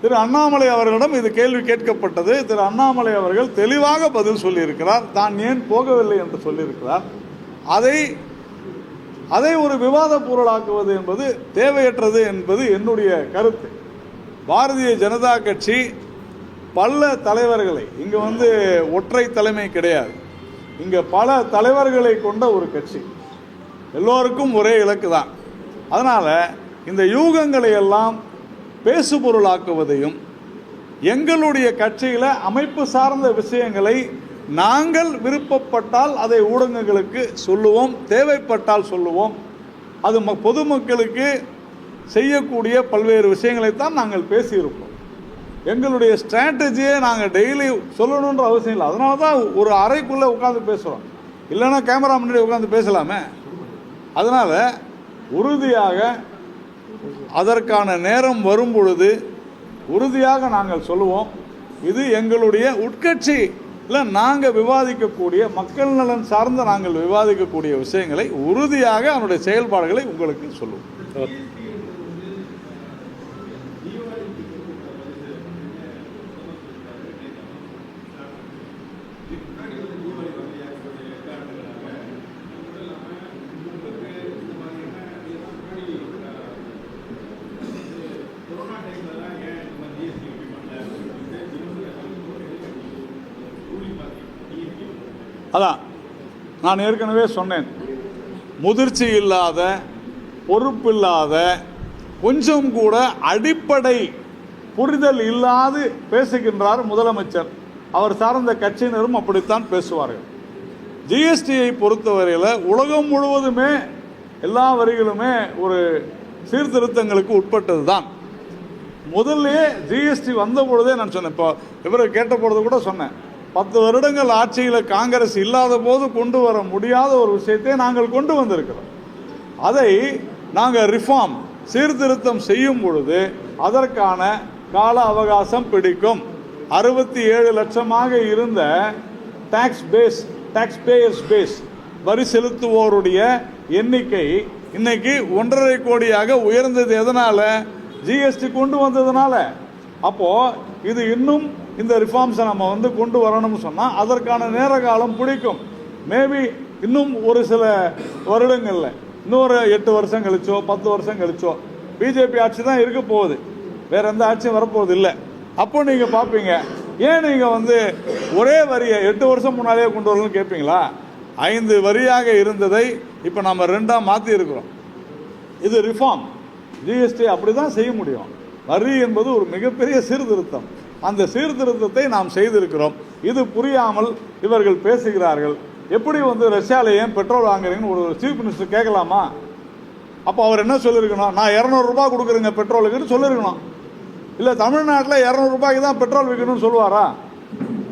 திரு அண்ணாமலை அவர்களிடம் இது கேள்வி கேட்கப்பட்டது. திரு அண்ணாமலை அவர்கள் தெளிவாக பதில் சொல்லியிருக்கிறார். தான் ஏன் போகவில்லை என்று சொல்லியிருக்கிறார். அதை அதை ஒரு விவாத பொருளாக்குவது என்பது தேவையற்றது என்பது என்னுடைய கருத்து. பாரதிய ஜனதா கட்சி பல தலைவர்களை இங்கே வந்து ஒற்றை தலைமை கிடையாது. இங்கே பல தலைவர்களை கொண்ட ஒரு கட்சி. எல்லோருக்கும் ஒரே இலக்கு தான் அதனால் இந்த யூகங்களை எல்லாம் பேசுபொருளாக்குவதையும் எங்களுடைய கட்சியில் அமைப்பு சார்ந்த விஷயங்களை நாங்கள் விருப்பப்பட்டால் அதை ஊடகங்களுக்கு சொல்லுவோம் தேவைப்பட்டால் சொல்லுவோம். அது ம- பொதுமக்களுக்கு செய்யக்கூடிய பல்வேறு விஷயங்களைத்தான் நாங்கள் பேசியிருப்போம். எங்களுடைய ஸ்ட்ராட்டஜியை நாங்கள் டெய்லி சொல்லணுன்ற அவசியம் இல்லை. அதனால தான் ஒரு அறைக்குள்ளே உட்காந்து பேசுகிறோம் இல்லைன்னா கேமரா முன்னாடி உட்காந்து பேசலாமே? அதனால் உறுதியாக அதற்கான நேரம் வரும் பொழுது உறுதியாக நாங்கள் சொல்லுவோம் இது எங்களுடைய உட்கட்சி. இல்லை நாங்கள் விவாதிக்கக்கூடிய மக்கள் நலன் சார்ந்த நாங்கள் விவாதிக்கக்கூடிய விஷயங்களை உறுதியாக அவனுடைய செயல்பாடுகளை உங்களுக்கு சொல்லுவோம். அதான் நான் ஏற்கனவே சொன்னேன். முதிர்ச்சி இல்லாத பொறுப்பில்லாத கொஞ்சம் கூட அடிப்படை புரிதல் இல்லாது பேசுகின்றார் முதலமைச்சர். அவர் சார்ந்த கட்சியினரும் அப்படித்தான் பேசுவார்கள். ஜிஎஸ்டியை பொறுத்தவரையில் உலகம் முழுவதுமே எல்லா வரிகளுமே ஒரு சீர்திருத்தங்களுக்கு உட்பட்டது தான் முதல்லயே ஜிஎஸ்டி வந்த பொழுதே நான் சொன்னேன். இப்போ இவரை கேட்ட பொழுது கூட சொன்னேன். பத்து வருடங்கள் ஆட்சியில் காங்கிரஸ் இல்லாத போது கொண்டு வர முடியாத ஒரு விஷயத்தை நாங்கள் கொண்டு வந்திருக்கிறோம். அதை நாங்கள் ரிஃபார்ம் சீர்திருத்தம் செய்யும் பொழுது அதற்கான கால அவகாசம் பிடிக்கும். அறுபத்தி ஏழு லட்சமாக இருந்த tax base tax payers base வரி செலுத்துவோருடைய எண்ணிக்கை இன்னைக்கு ஒன்றரை கோடியாக உயர்ந்தது. எதனால்? ஜிஎஸ்டி கொண்டு வந்ததுனால. அப்போது இது இன்னும் இந்த ரிஃபார்ம்ஸை நம்ம வந்து கொண்டு வரணும்னு சொன்னால் அதற்கான நேர காலம் பிடிக்கும். மேபி இன்னும் ஒரு சில வருடங்களில் இன்னொரு எட்டு வருஷம் கழிச்சோ பத்து வருஷம் கழிச்சோ பிஜேபி ஆட்சி தான் இருக்க போகுது. வேற எந்த ஆட்சியும் வரப்போகுது இல்லை. அப்போ நீங்கள் பார்ப்பீங்க ஏன் நீங்கள் வந்து ஒரே வரியை எட்டு வருஷம் முன்னாலேயே கொண்டு வரணும்னு கேட்பீங்களா ஐந்து வரியாக இருந்ததை இப்போ நம்ம ரெண்டாக மாற்றி இருக்கிறோம். இது ரிஃபார்ம் ஜிஎஸ்டி அப்படி தான் செய்ய முடியும். வரி என்பது ஒரு மிகப்பெரிய சீர்திருத்தம். அந்த சீர்திருத்தத்தை நாம் செய்திருக்கிறோம். இது புரியாமல் இவர்கள் பேசுகிறார்கள். எப்படி வந்து ரஷ்யாவில் ஏன் பெட்ரோல் வாங்குறீங்கன்னு ஒரு சீஃப் மினிஸ்டர் கேட்கலாமா? அப்போ அவர் என்ன சொல்லியிருக்கணும்? நான் இரநூறுபா கொடுக்குறேங்க பெட்ரோலுக்குன்னு சொல்லியிருக்கணும். இல்லை தமிழ்நாட்டில் இரநூறுபாய்க்கு தான் பெட்ரோல் விற்கணும்னு சொல்லுவாரா?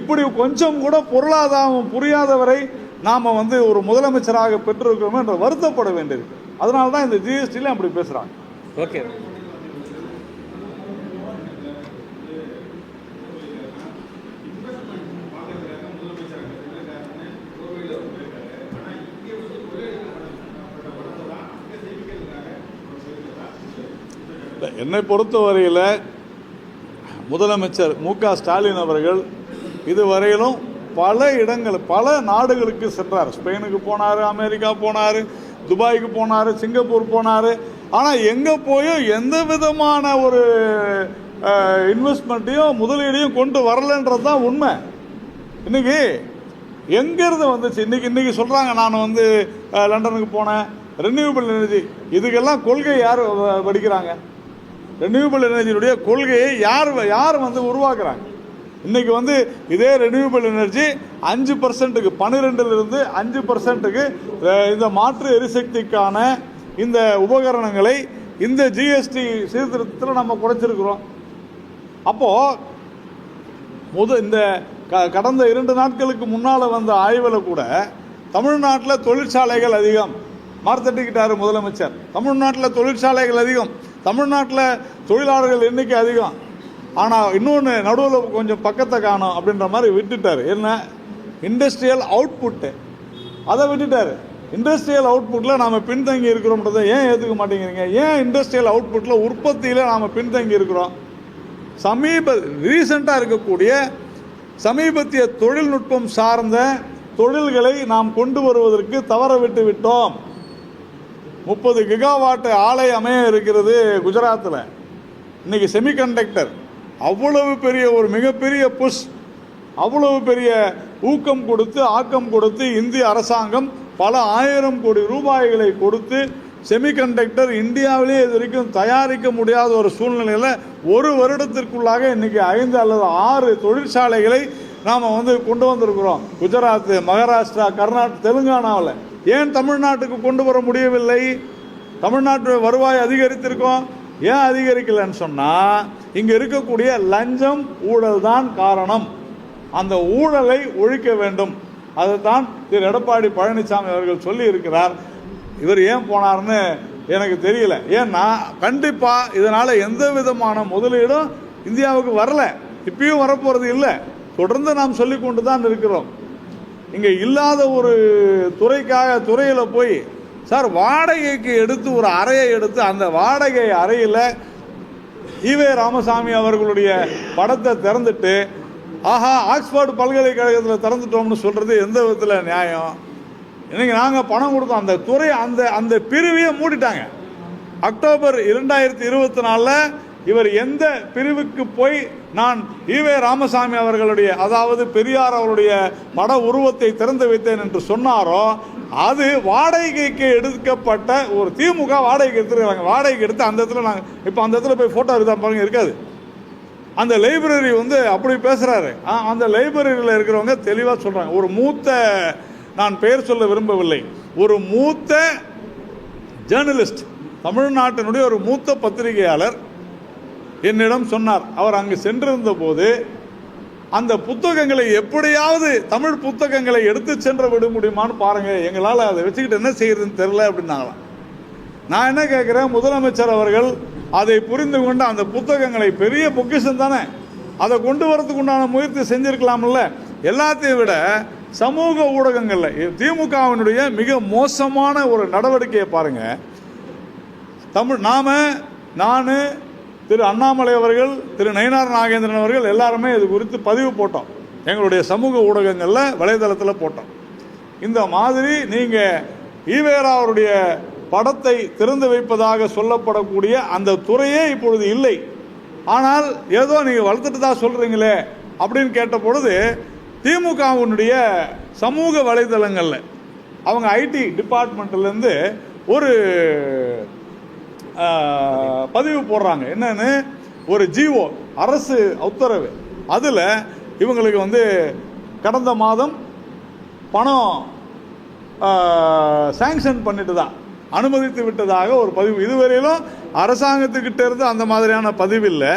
இப்படி கொஞ்சம் கூட பொருளாதாரம் புரியாதவரை நாம் வந்து ஒரு முதலமைச்சராக பெற்றிருக்கிறோம் என்று வருத்தப்பட வேண்டியிருக்கு அதனால தான் இந்த ஜிஎஸ்டியில் அப்படி பேசுகிறாங்க ஓகே என்னை பொறுத்தவரையில் முதலமைச்சர் மு க ஸ்டாலின் அவர்கள் இதுவரையிலும் பல இடங்கள் பல நாடுகளுக்கு சென்றார். ஸ்பெயினுக்கு போனார் அமெரிக்கா போனார் துபாய்க்கு போனார் சிங்கப்பூர் போனார். ஆனால் எங்கே போயும் எந்த விதமான ஒரு இன்வெஸ்ட்மெண்ட்டையும் முதலீடையும் கொண்டு வரலன்றது தான் உண்மை. இன்னைக்கு எங்கேருந்து வந்துச்சு? இன்னைக்கு இன்னைக்கு சொல்கிறாங்க நான் வந்து லண்டனுக்கு போனேன். ரெனியூபிள் எனர்ஜி இதுக்கெல்லாம் கொள்கை யார் வ- வடிக்கிறாங்க? ரெனியூபிள் எனர்ஜியுடைய கொள்கையை யார் யார் வந்து உருவாக்குறாங்க? இன்னைக்கு வந்து இதே ரெனியூபிள் எனர்ஜி அஞ்சு பர்சன்ட்டுக்கு பன்னிரெண்டுலேருந்து அஞ்சு பர்சன்ட்டுக்கு இந்த மாற்று எரிசக்திக்கான இந்த உபகரணங்களை இந்த ஜிஎஸ்டி சீர்திருத்தத்தில் நம்ம குறைச்சிருக்கிறோம். அப்போது முத இந்த க கடந்த இரண்டு நாட்களுக்கு முன்னால் வந்த ஆய்வில் கூட தமிழ்நாட்டில் தொழிற்சாலைகள் அதிகம். மார்த்தட்டிக்கிட்டார் முதலமைச்சர். தமிழ்நாட்டில் தொழிற்சாலைகள் அதிகம். தமிழ்நாட்டில் தொழிலாளர்கள் எண்ணிக்கை அதிகம். ஆனால் இன்னொன்று நடுவில் கொஞ்சம் பக்கத்தை காணும் அப்படின்ற மாதிரி விட்டுட்டார். என்ன? இண்டஸ்ட்ரியல் அவுட்புட்டு அதை விட்டுட்டார். இண்டஸ்ட்ரியல் அவுட்புட்டில் நாம் பின்தங்கி இருக்கிறோம்ன்றதை ஏன் ஏற்றுக்க மாட்டேங்கிறீங்க? ஏன் இண்டஸ்ட்ரியல் அவுட்புட்டில் உற்பத்தியில் நாம் பின்தங்கி இருக்கிறோம்? சமீப ரீசெண்டாக இருக்கக்கூடிய சமீபத்திய தொழில்நுட்பம் சார்ந்த தொழில்களை நாம் கொண்டு வருவதற்கு தவற விட்டு விட்டோம். முப்பது கிகாவாட்டு ஆலை அமைய இருக்கிறது குஜராத்தில் இன்னைக்கு செமிகண்டக்டர் அவ்வளவு பெரிய ஒரு மிகப்பெரிய புஷ் அவ்வளவு பெரிய ஊக்கம் கொடுத்து ஆக்கம் கொடுத்து இந்திய அரசாங்கம் பல ஆயிரம் கோடி ரூபாய்களை கொடுத்து செமிகண்டக்டர் இந்தியாவிலே இது வரைக்கும் தயாரிக்க முடியாத ஒரு சூழ்நிலையில் ஒரு வருடத்திற்குள்ளாக இன்றைக்கி ஐந்து அல்லது ஆறு தொழிற்சாலைகளை நாம் வந்து கொண்டு வந்திருக்கிறோம். குஜராத் மகாராஷ்டிரா கர்நாடகா தெலுங்கானாவில். ஏன் தமிழ்நாட்டுக்கு கொண்டு வர முடியவில்லை? தமிழ்நாட்டு வருவாய் அதிகரித்திருக்கோம் ஏன் அதிகரிக்கலைன்னு சொன்னால் இங்கே இருக்கக்கூடிய லஞ்சம் ஊழல் தான் காரணம். அந்த ஊழலை ஒழிக்க வேண்டும். அதைத்தான் திரு எடப்பாடி பழனிசாமி அவர்கள் சொல்லி இருக்கிறார் இவர் ஏன் போனார்னு எனக்கு தெரியல. ஏன்னா கண்டிப்பாக இதனால் எந்த விதமான முதலீடும் இந்தியாவுக்கு வரல. இப்பயும் வரப்போகிறது இல்லை. தொடர்ந்து நாம் சொல்லி கொண்டு தான் இருக்கிறோம். இங்கே இல்லாத ஒரு துறைக்காக துறையில் போய் சார் வாடகைக்கு எடுத்து ஒரு அறையை எடுத்து அந்த வாடகை அறையில் ஈவே ராமசாமி அவர்களுடைய படத்தை திறந்துட்டு ஆஹா ஆக்ஸ்போர்ட் பல்கலைக்கழகத்தில் திறந்துட்டோம்னு சொல்கிறது எந்த விதத்தில் நியாயம்? இன்னைக்கு நாங்கள் பணம் கொடுத்தோம். அந்த துறை அந்த அந்த பிரிவையே மூடிட்டாங்க. அக்டோபர் இரண்டாயிரத்தி இருபத்தி நாலில் இவர் எந்த பிரிவுக்கு போய் நான் ஈவே ராமசாமி அவர்களுடைய அதாவது பெரியார் அவருடைய பட உருவத்தை திறந்து வைத்தேன் என்று சொன்னாரோ அது வாடகைக்கு எடுக்கப்பட்ட ஒரு திமுக வாடகைக்கு எடுத்துருக்காங்க வாடகைக்கு எடுத்து அந்த இடத்துல நாங்கள் இப்போ அந்த இடத்துல போய் ஃபோட்டோ எடுத்தா பாருங்க இருக்காது. அந்த லைப்ரரி வந்து அப்படி பேசுகிறாரு அந்த லைப்ரரியில் இருக்கிறவங்க தெளிவாக சொல்கிறாங்க ஒரு மூத்த நான் பெயர் சொல்ல விரும்பவில்லை. ஒரு மூத்த ஜேர்னலிஸ்ட் தமிழ்நாட்டினுடைய ஒரு மூத்த பத்திரிகையாளர் என்னிடம் சொன்னார். அவர் அங்கு சென்றிருந்த போது அந்த புத்தகங்களை எப்படியாவது தமிழ் புத்தகங்களை எடுத்து சென்று விட முடியுமான்னு பாருங்க. எங்களால் அதை வச்சுக்கிட்டு என்ன செய்யறதுன்னு தெரில அப்படின்னாங்களாம். நான் என்ன கேட்குறேன்? முதலமைச்சர் அவர்கள் அதை புரிந்து கொண்டு அந்த புத்தகங்களை பெரிய பொக்கிஷம் தானே. அதை கொண்டு வரதுக்கு உண்டான முயற்சி செஞ்சிருக்கலாம்ல. எல்லாத்தையும் விட சமூக ஊடகங்களில் திமுகவினுடைய மிக மோசமான ஒரு நடவடிக்கையை பாருங்க. தமிழ் நாம நான் திரு அண்ணாமலை அவர்கள் திரு நயினார் நாகேந்திரன் அவர்கள் எல்லாருமே இது குறித்து பதிவு போட்டோம். எங்களுடைய சமூக ஊடகங்களில் வலைதளத்தில் போட்டோம். இந்த மாதிரி நீங்கள் ஈவேரா அவருடைய படத்தை திறந்து வைப்பதாக சொல்லப்படக்கூடிய அந்த துறையே இப்பொழுது இல்லை. ஆனால் ஏதோ நீங்கள் வளர்த்துட்டு தான் சொல்கிறீங்களே அப்படின்னு கேட்ட பொழுது திமுகவினுடைய சமூக வலைதளங்களில் அவங்க ஐடி டிபார்ட்மெண்ட்லேருந்து ஒரு பதிவு போடுறாங்க. என்னன்னு? ஒரு ஜிஓ அரசு உத்தரவு. அதில் இவங்களுக்கு வந்து கடந்த மாதம் பணம் சேங்ஷன் பண்ணிட்டு தான் அனுமதித்து விட்டதாக ஒரு பதிவு. இதுவரையிலும் அரசாங்கத்துக்கிட்ட இருந்து அந்த மாதிரியான பதிவு இல்லை.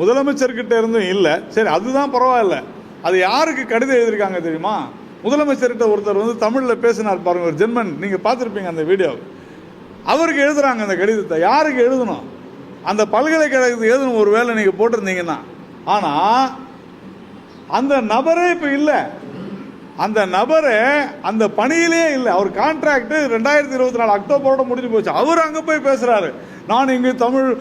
முதலமைச்சர்கிட்ட இருந்தும் இல்லை. சரி அதுதான் பரவாயில்ல. அது யாருக்கு கடிதம் எழுதியிருக்காங்க தெரியுமா? முதலமைச்சர்கிட்ட ஒருத்தர் வந்து தமிழில் பேசினார் பாருங்க ஒரு ஜென்மன் நீங்கள் பார்த்துருப்பீங்க அந்த வீடியோவை அவருக்கு எழுதுறாங்க அந்த கடிதத்தை. யாருக்கு எழுதணும்? அந்த பல்கலைக்கழகத்துக்கு எழுதணும் ஒரு வேலை நீங்கள் போட்டிருந்தீங்கன்னா. ஆனால் அந்த நபரே இப்போ இல்லை. அந்த நபரே அந்த பணியிலே இல்லை. அவர் கான்ட்ராக்ட் ரெண்டாயிரத்தி இருபத்தி நாலு அக்டோபரோட முடிஞ்சு போச்சு. அவர் அங்கே போய் பேசுறாரு. நான் இங்கு தமிழ்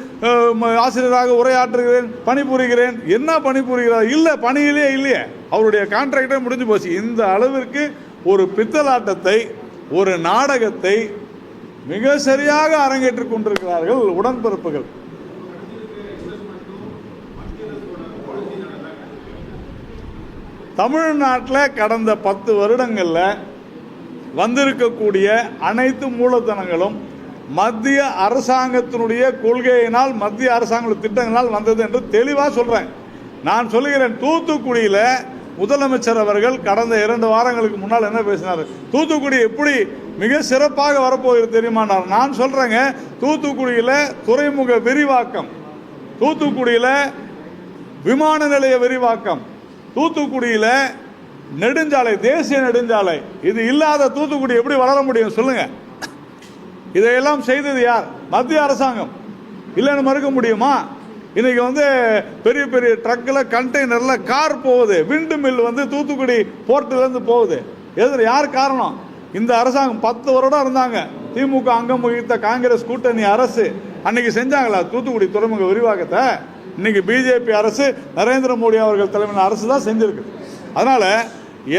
ஆசிரியராக உரையாற்றுகிறேன் பணிபுரிகிறேன். என்ன பணிபுரிகிறார்? இல்லை பணியிலே இல்லையே. அவருடைய கான்ட்ராக்டே முடிஞ்சு போச்சு. இந்த அளவிற்கு ஒரு பித்தலாட்டத்தை ஒரு நாடகத்தை மிக சரியாக அரங்கேற்றிக் கொண்டிருக்கிறார்கள் உடன்பிறப்புகள். தமிழ்நாட்டில் கடந்த பத்து வருடங்களில் வந்திருக்கக்கூடிய அனைத்து மூலதனங்களும் மத்திய அரசாங்கத்தினுடைய கொள்கையினால் மத்திய அரசாங்க திட்டங்களால் வந்தது என்று தெளிவாக சொல்கிறேன் நான் சொல்லுகிறேன் தூத்துக்குடியில் முதலமைச்சர் அவர்கள் கடந்த இரண்டு வாரங்களுக்கு முன்னால் என்ன பேசினார்? தூத்துக்குடி எப்படி மிக சிறப்பாக வரப்போகிறது தெரியுமானார். நான் சொல்கிறேங்க தூத்துக்குடியில் துறைமுக விரிவாக்கம். தூத்துக்குடியில் விமான நிலைய விரிவாக்கம். தூத்துக்குடியில் நெடுஞ்சாலை தேசிய நெடுஞ்சாலை. இது இல்லாத தூத்துக்குடி எப்படி வளர முடியும் சொல்லுங்க. இதையெல்லாம் செய்தது யார்? மத்திய அரசாங்கம். இல்லைன்னு மறுக்க முடியுமா? இன்னைக்கு வந்து பெரிய பெரிய ட்ரக்கில் கண்டெய்னரில் கார் போகுது. விண்டு மில் வந்து தூத்துக்குடி போர்ட்டிலேருந்து போகுது. எது யார் காரணம்? இந்த அரசாங்கம் பத்து வருடம் இருந்தாங்க. திமுக அங்கம் வகித்த காங்கிரஸ் கூட்டணி அரசு அன்னைக்கு செஞ்சாங்களா? தூத்துக்குடி துறைமுக விரிவாக்கத்தை. இன்னைக்கு பிஜேபி அரசு நரேந்திர மோடி அவர்கள் தலைமையில் அரசு தான் செஞ்சிருக்கு. அதனால்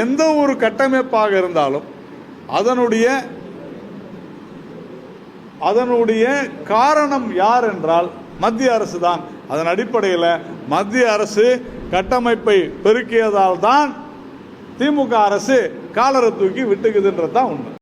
எந்த ஒரு கட்டமைப்பாக இருந்தாலும் அதனுடைய அதனுடைய காரணம் யார் என்றால் மத்திய அரசு தான். அதன் அடிப்படையில் மத்திய அரசு கட்டமைப்பை பெருக்கியதால் தான் திமுக அரசு காலரை தூக்கி விட்டுக்குதுன்றது தான் உண்மை.